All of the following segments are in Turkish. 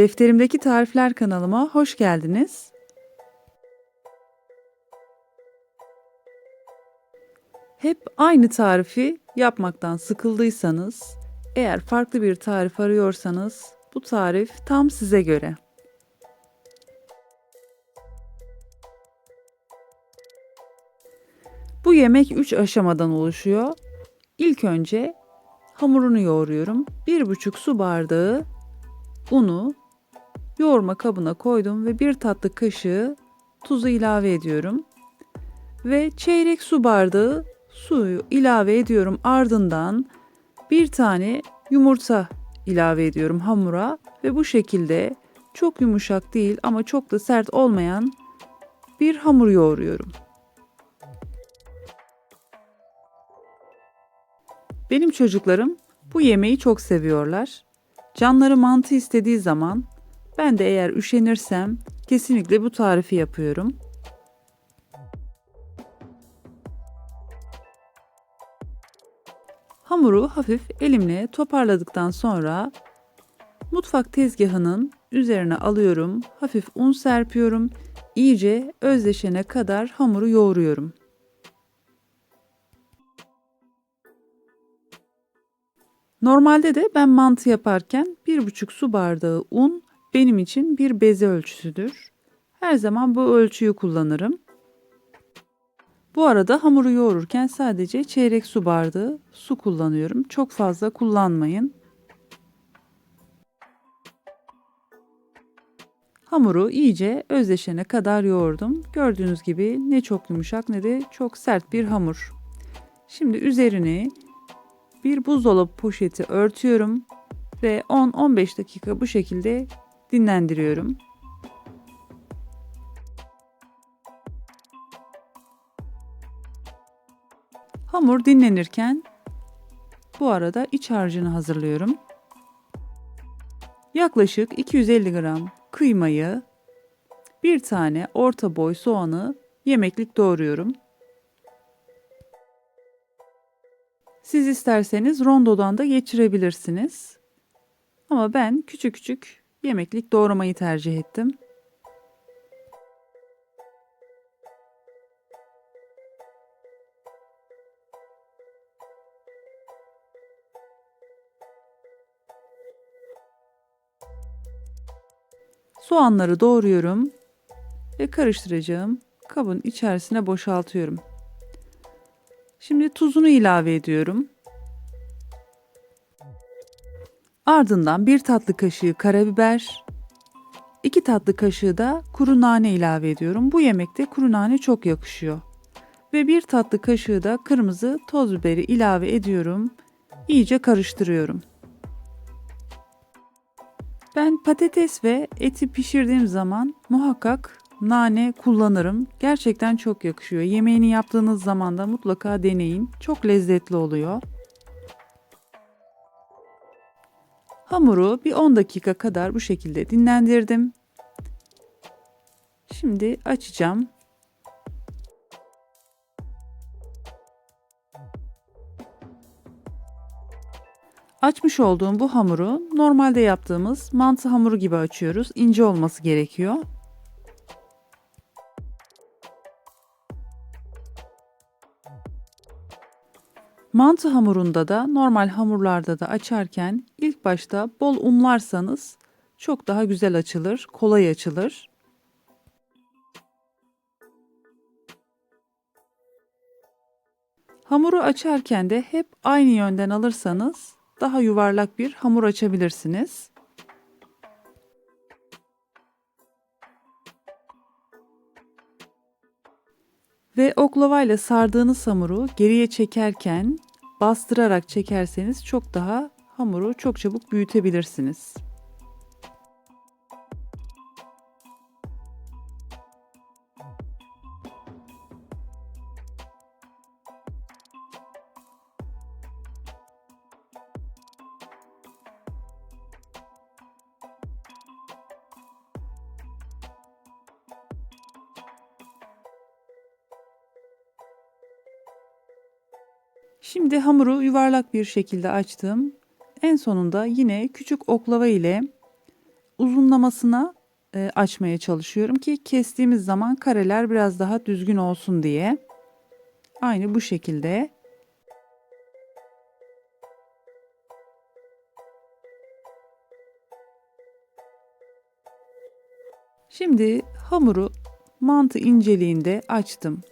Defterimdeki Tarifler kanalıma hoş geldiniz. Hep aynı tarifi yapmaktan sıkıldıysanız, eğer farklı bir tarif arıyorsanız bu tarif tam size göre. Bu yemek 3 aşamadan oluşuyor. İlk önce hamurunu yoğuruyorum. 1,5 su bardağı unu yoğurma kabına koydum ve bir tatlı kaşığı tuzu ilave ediyorum. Ve çeyrek su bardağı suyu ilave ediyorum. Ardından bir tane yumurta ilave ediyorum hamura ve bu şekilde çok yumuşak değil ama çok da sert olmayan bir hamur yoğuruyorum. Benim çocuklarım bu yemeği çok seviyorlar. Canları mantı istediği zaman ben de eğer üşenirsem kesinlikle bu tarifi yapıyorum. Hamuru hafif elimle toparladıktan sonra mutfak tezgahının üzerine alıyorum. Hafif un serpiyorum. İyice özleşene kadar hamuru yoğuruyorum. Normalde de ben mantı yaparken 1,5 su bardağı un benim için bir beze ölçüsüdür. Her zaman bu ölçüyü kullanırım. Bu arada hamuru yoğururken sadece çeyrek su bardağı su kullanıyorum. Çok fazla kullanmayın. Hamuru iyice özleşene kadar yoğurdum. Gördüğünüz gibi ne çok yumuşak ne de çok sert bir hamur. Şimdi üzerini bir buzdolabı poşeti örtüyorum ve 10-15 dakika bu şekilde dinlendiriyorum. Hamur dinlenirken bu arada iç harcını hazırlıyorum. Yaklaşık 250 gram kıymayı, bir tane orta boy soğanı yemeklik doğruyorum. Siz isterseniz rondodan da geçirebilirsiniz. Ama ben küçük küçük yemeklik doğramayı tercih ettim. Soğanları doğruyorum ve karıştıracağım kabın içerisine boşaltıyorum. Şimdi tuzunu ilave ediyorum. Ardından bir tatlı kaşığı karabiber, iki tatlı kaşığı da kuru nane ilave ediyorum. Bu yemekte kuru nane çok yakışıyor. Ve bir tatlı kaşığı da kırmızı toz biberi ilave ediyorum. İyice karıştırıyorum. Ben patates ve eti pişirdiğim zaman muhakkak nane kullanırım. Gerçekten çok yakışıyor. Yemeğini yaptığınız zaman da mutlaka deneyin. Çok lezzetli oluyor. Hamuru bir 10 dakika kadar bu şekilde dinlendirdim. Şimdi açacağım. Açmış olduğum bu hamuru normalde yaptığımız mantı hamuru gibi açıyoruz. İnce olması gerekiyor. Mantı hamurunda da normal hamurlarda da açarken ilk başta bol unlarsanız çok daha güzel açılır, kolay açılır. Hamuru açarken de hep aynı yönden alırsanız daha yuvarlak bir hamur açabilirsiniz. Ve oklavayla sardığınız hamuru geriye çekerken bastırarak çekerseniz çok daha hamuru çok çabuk büyütebilirsiniz. Şimdi hamuru yuvarlak bir şekilde açtım. En sonunda yine küçük oklava ile uzunlamasına e, açmaya çalışıyorum ki kestiğimiz zaman kareler biraz daha düzgün olsun diye. Aynı bu şekilde. Şimdi hamuru mantı inceliğinde açtım.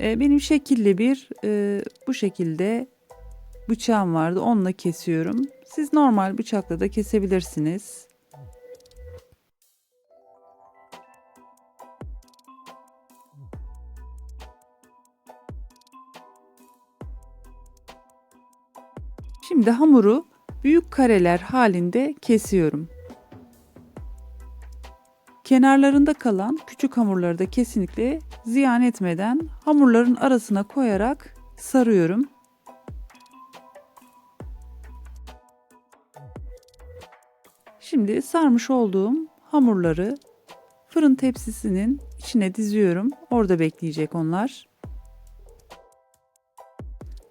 E, benim şekilli bir e, bu şekilde bıçağım vardı. Onunla kesiyorum. Siz normal bıçakla da kesebilirsiniz. Şimdi hamuru büyük kareler halinde kesiyorum. Kenarlarında kalan küçük hamurları da kesinlikle ziyan etmeden hamurların arasına koyarak sarıyorum. Şimdi sarmış olduğum hamurları fırın tepsisinin içine diziyorum. Orada bekleyecek onlar.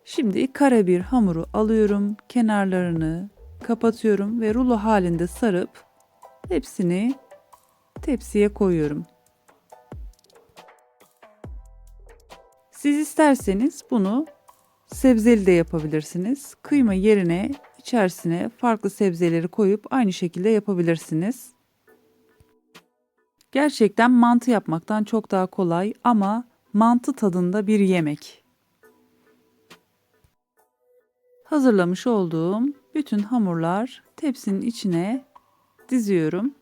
Şimdi kare bir hamuru alıyorum. Kenarlarını kapatıyorum ve rulo halinde sarıp hepsini tepsiye koyuyorum. Siz isterseniz bunu sebzeli de yapabilirsiniz. Kıyma yerine içerisine farklı sebzeleri koyup aynı şekilde yapabilirsiniz. Gerçekten mantı yapmaktan çok daha kolay ama mantı tadında bir yemek. Hazırlamış olduğum bütün hamurlar tepsinin içine diziyorum.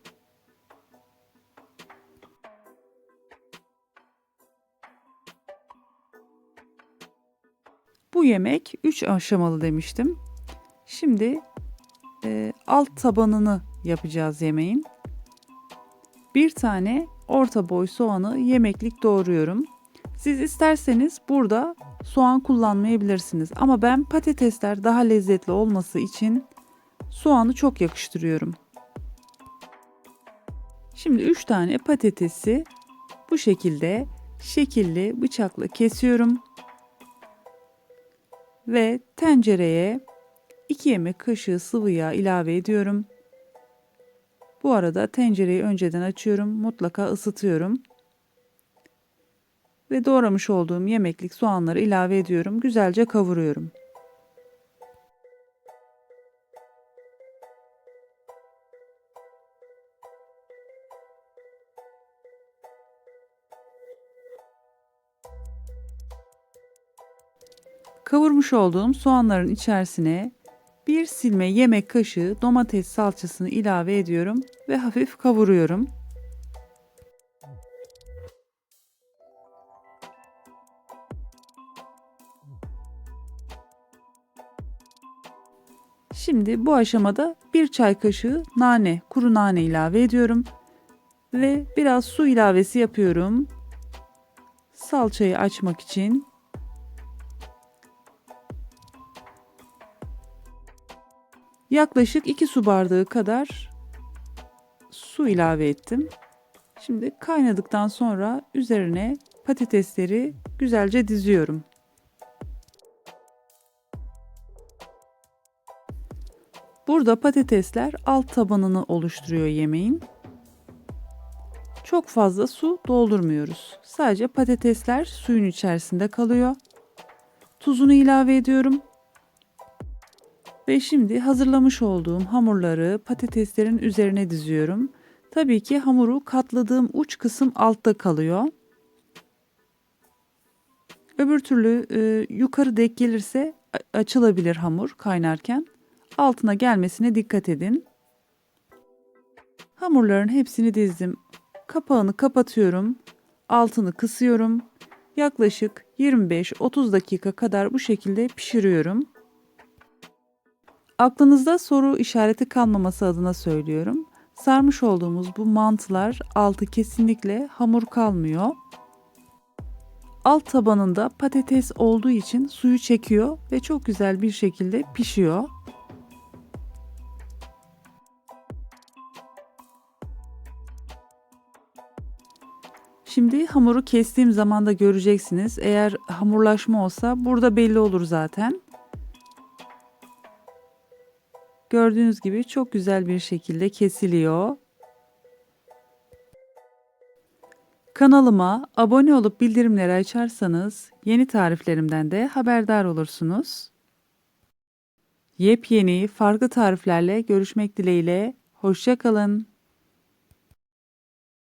Yemek 3 aşamalı demiştim. Şimdi e, alt tabanını yapacağız yemeğin. Bir tane orta boy soğanı yemeklik doğruyorum. Siz isterseniz burada soğan kullanmayabilirsiniz ama ben patatesler daha lezzetli olması için soğanı çok yakıştırıyorum. Şimdi 3 tane patatesi bu şekilde şekilli bıçakla kesiyorum ve tencereye 2 yemek kaşığı sıvı yağ ilave ediyorum. Bu arada tencereyi önceden açıyorum, mutlaka ısıtıyorum. Ve doğramış olduğum yemeklik soğanları ilave ediyorum, güzelce kavuruyorum. Kavurmuş olduğum soğanların içerisine bir silme yemek kaşığı domates salçasını ilave ediyorum ve hafif kavuruyorum. Şimdi bu aşamada bir çay kaşığı nane, kuru nane ilave ediyorum ve biraz su ilavesi yapıyorum. Salçayı açmak için Yaklaşık 2 su bardağı kadar su ilave ettim. Şimdi kaynadıktan sonra üzerine patatesleri güzelce diziyorum. Burada patatesler alt tabanını oluşturuyor yemeğin. Çok fazla su doldurmuyoruz. Sadece patatesler suyun içerisinde kalıyor. Tuzunu ilave ediyorum. Ve şimdi hazırlamış olduğum hamurları patateslerin üzerine diziyorum. Tabii ki hamuru katladığım uç kısım altta kalıyor. Öbür türlü e, yukarı dek gelirse açılabilir hamur kaynarken. Altına gelmesine dikkat edin. Hamurların hepsini dizdim. Kapağını kapatıyorum. Altını kısıyorum. Yaklaşık 25-30 dakika kadar bu şekilde pişiriyorum. Aklınızda soru işareti kalmaması adına söylüyorum. Sarmış olduğumuz bu mantılar altı kesinlikle hamur kalmıyor. Alt tabanında patates olduğu için suyu çekiyor ve çok güzel bir şekilde pişiyor. Şimdi hamuru kestiğim zaman da göreceksiniz. Eğer hamurlaşma olsa burada belli olur zaten. Gördüğünüz gibi çok güzel bir şekilde kesiliyor. Kanalıma abone olup bildirimleri açarsanız yeni tariflerimden de haberdar olursunuz. Yepyeni farklı tariflerle görüşmek dileğiyle hoşça kalın.